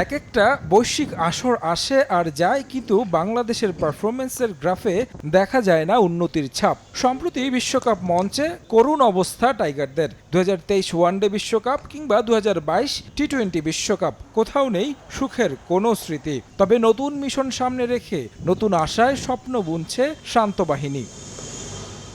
এক একটা বৈশ্বিক আসর আসে আর যায়, কিন্তু বাংলাদেশের পারফরমেন্সের গ্রাফে দেখা যায় না উন্নতির ছাপ। সম্প্রতি বিশ্বকাপ মঞ্চে করুণ অবস্থা টাইগারদের। দু ওয়ানডে বিশ্বকাপ কিংবা দু হাজার বাইশ টি টোয়েন্টি বিশ্বকাপ, কোথাও নেই সুখের কোনো স্মৃতি। তবে নতুন মিশন সামনে রেখে নতুন আশায় স্বপ্ন বুনছে শান্ত বাহিনী।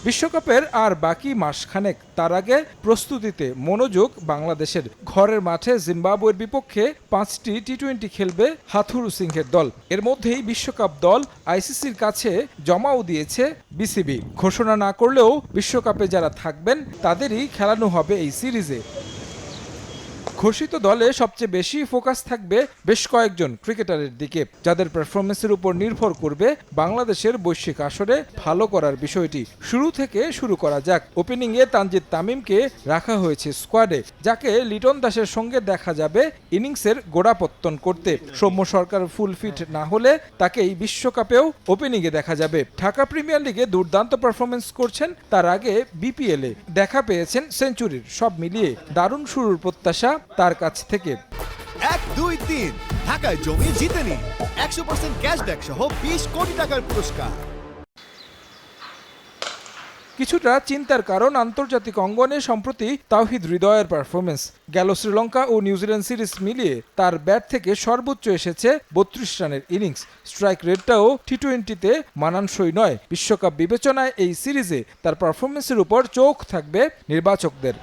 বিশ্বকাপের আর বাকি মাসখানেক তার আগে প্রস্তুতিতে মনোযোগ বাংলাদেশের। ঘরের মাঠে জিম্বাবুয়ের বিপক্ষে পাঁচটি টি টোয়েন্টি খেলবে হাথুরু সিংহের দল। এর মধ্যেই বিশ্বকাপ দল আইসিসির কাছে জমাও দিয়েছে বিসিবি। ঘোষণা না করলেও বিশ্বকাপে যারা থাকবেন, তাদেরই খেলানো হবে এই সিরিজে। ঘোষিত দলে সবচেয়ে বেশি ফোকাস থাকবে বেশ কয়েকজন ক্রিকেটারের দিকে, যাদের পারফরমেন্সের উপর নির্ভর করবে বাংলাদেশের বৈশ্বিক আসরে ভালো করার বিষয়টি। শুরু থেকে শুরু করা যাক। ওপেনিংয়ে তানজিদ তামিমকে রাখা হয়েছে স্কোয়াডে যাকে লিটন দাসের সঙ্গে দেখা যাবে ইনিংসের গোড়াপত্তন করতে। সৌম্য সরকার ফুল ফিট না হলে তাকে এই বিশ্বকাপেও ওপেনিংয়ে দেখা যাবে। ঢাকা প্রিমিয়ার লিগে দুর্দান্ত পারফরমেন্স করছেন তার আগে বিপিএলে দেখা পেয়েছেন সেঞ্চুরির, সব মিলিয়ে দারুণ শুরুর প্রত্যাশা তার কাছ থেকে। এক দুই তিন। ঢাকায় জমি জিতে নিন। একশো পার্সেন্ট ক্যাশব্যাক সহ বিশ কোটি টাকার পুরস্কার। কিছুটা চিন্তার কারণ আন্তর্জাতিক অঙ্গনে সম্প্রতি তাওহিদ হৃদয়ের পারফরমেন্স গেল শ্রীলঙ্কা ও নিউজিল্যান্ড সিরিজ মিলিয়ে তার ব্যাট থেকে সর্বোচ্চ এসেছে বত্রিশ রানের ইনিংস। স্ট্রাইক রেটটাও টি টোয়েন্টিতে মানানসই নয়। বিশ্বকাপ বিবেচনায় এই সিরিজে তার পারফরমেন্সের উপর চোখ থাকবে নির্বাচকদের।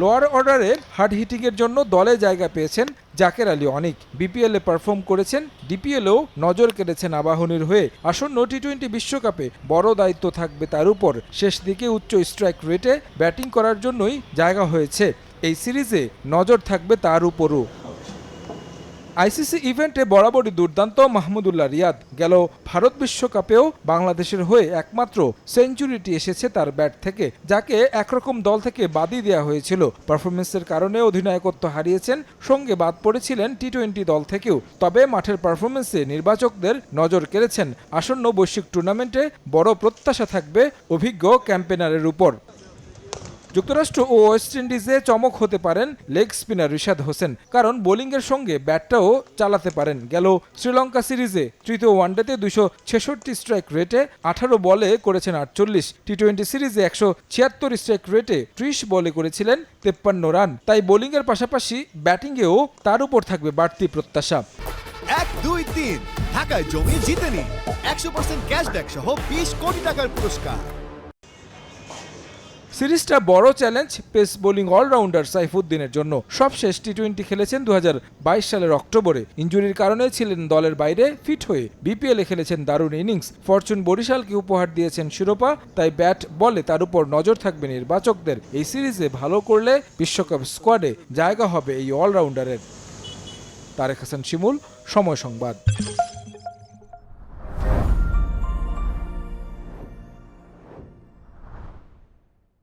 লোয়ার অর্ডারে হার্ড হিটিংয়ের জন্য দলে জায়গা পেয়েছেন জাকের আলী অনেক। বিপিএলে পারফর্ম করেছেন ডিপিএলেও নজর কেড়েছেন আবাহনীর হয়ে। আসন্ন টি টোয়েন্টি বিশ্বকাপে বড় দায়িত্ব থাকবে তার উপর। শেষ দিকে উচ্চ স্ট্রাইক রেটে ব্যাটিং করার জন্যই জায়গা হয়েছে। এই সিরিজে নজর থাকবে তার উপরও। আইসিসি ইভেন্টে বরাবরই দুর্দান্ত মাহমুদুল্লাহ রিয়াদ গেল ভারত বিশ্বকাপেও বাংলাদেশের হয়ে একমাত্র সেঞ্চুরিটি এসেছে তার ব্যাট থেকে, যাকে একরকম দল থেকে বাদই দেওয়া হয়েছিল। পারফরমেন্সের কারণে অধিনায়কত্ব হারিয়েছেন, সঙ্গে বাদ পড়েছিলেন টি টোয়েন্টি দল থেকেও। তবে মাঠের পারফরমেন্সে নির্বাচকদের নজর কেড়েছেন আসন্ন বৈশ্বিক টুর্নামেন্টে বড় প্রত্যাশা থাকবে অভিজ্ঞ ক্যাম্পেনারের উপর। যুক্তরাষ্ট্র ও ওয়েস্ট ইন্ডিজে চমক হতে পারেন লেগ স্পিনার রিশাদ হোসেন, কারণ বোলিংয়ের সঙ্গে ব্যাটটাও চালাতে পারেন। গেল শ্রীলঙ্কা সিরিজে তৃতীয় ওয়ানডেতে দুশো ছেষট্টি স্ট্রাইক রেটে আঠারো বলে করেছেন আটচল্লিশ। টি টোয়েন্টি সিরিজে একশো ছিয়াত্তর স্ট্রাইক রেটে ত্রিশ বলে করেছিলেন তেপ্পান্ন রান। তাই বোলিংয়ের পাশাপাশি ব্যাটিংয়েও তার উপর থাকবে বাড়তি প্রত্যাশা। এক, দুই, তিন। ঢাকায় জমি জিতে নিন। একশো পার্সেন্ট ক্যাশব্যাক সহ বিশ কোটি টাকার পুরস্কার। সিরিজটা বড় চ্যালেঞ্জ, পেস বোলিং অলরাউন্ডার সাইফুদ্দিনের জন্য। সবশেষ টি টোয়েন্টি খেলেছেন দু হাজার বাইশ সালের অক্টোবরে। ইঞ্জুরির কারণে ছিলেন দলের বাইরে ফিট হয়ে। বিপিএলে খেলেছেন দারুণ ইনিংস। ফরচুন বরিশালকে উপহার দিয়েছেন শিরোপা, তাই ব্যাট বলে তার উপর নজর থাকবে নির্বাচকদের। এই সিরিজে ভালো করলে বিশ্বকাপ স্কোয়াডে জায়গা হবে এই অলরাউন্ডারের। তারেক হাসান শিমুল, সময় সংবাদ।